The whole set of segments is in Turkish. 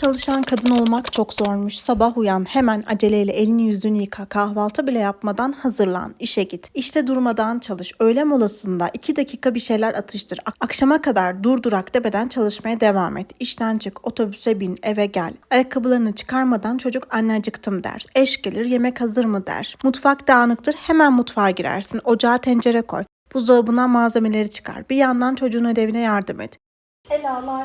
Çalışan kadın olmak çok zormuş. Sabah uyan, hemen aceleyle elini yüzünü yıka, kahvaltı bile yapmadan hazırlan, işe git. İşte durmadan çalış. Öğle molasında iki dakika bir şeyler atıştır. Ak- Akşama kadar dur durak demeden çalışmaya devam et. İşten çık, otobüse bin, eve gel. Ayakkabılarını çıkarmadan çocuk anne acıktım der. Eş gelir, yemek hazır mı der. Mutfak dağınıktır, hemen mutfağa girersin. Ocağa tencere koy. Buzdolabından malzemeleri çıkar. Bir yandan çocuğun ödevine yardım et.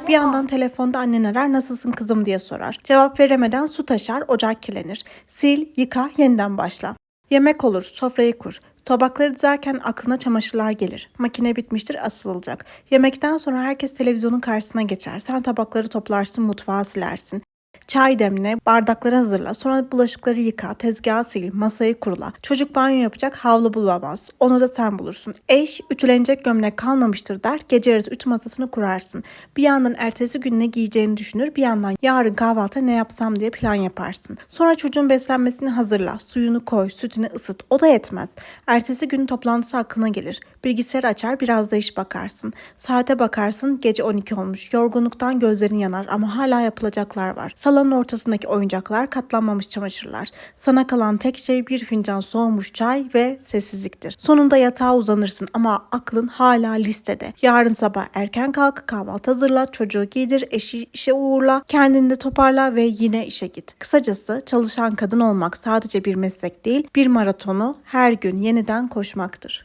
Bir yandan telefonda annen arar nasılsın kızım diye sorar. Cevap veremeden su taşar, ocak kirlenir. Sil, yıka, yeniden başla. Yemek olur, sofrayı kur. Tabakları dizerken aklına çamaşırlar gelir. Makine bitmiştir, asılacak. Yemekten sonra herkes televizyonun karşısına geçer. Sen tabakları toplarsın, mutfağı silersin. Çay demle, bardakları hazırla, sonra bulaşıkları yıka, tezgahı sil, masayı kurula. Çocuk banyo yapacak, havlu bulamaz. Onu da sen bulursun. Eş, ütülenecek gömlek kalmamıştır der, gece yarısı ütü masasını kurarsın. Bir yandan ertesi gün ne giyeceğini düşünür, bir yandan yarın kahvaltı ne yapsam diye plan yaparsın. Sonra çocuğun beslenmesini hazırla, suyunu koy, sütünü ısıt. O da yetmez. Ertesi gün toplantısı aklına gelir. Bilgisayar açar, biraz da iş bakarsın. Saate bakarsın, gece 12 olmuş. Yorgunluktan gözlerin yanar ama hala yapılacaklar var. Salonun ortasındaki oyuncaklar, katlanmamış çamaşırlar. Sana kalan tek şey bir fincan soğumuş çay ve sessizliktir. Sonunda yatağa uzanırsın ama aklın hala listede. Yarın sabah erken kalk, kahvaltı hazırla, çocuğu giydir, eşi işe uğurla, kendini de toparla ve yine işe git. Kısacası çalışan kadın olmak sadece bir meslek değil, bir maratonu her gün yeniden koşmaktır.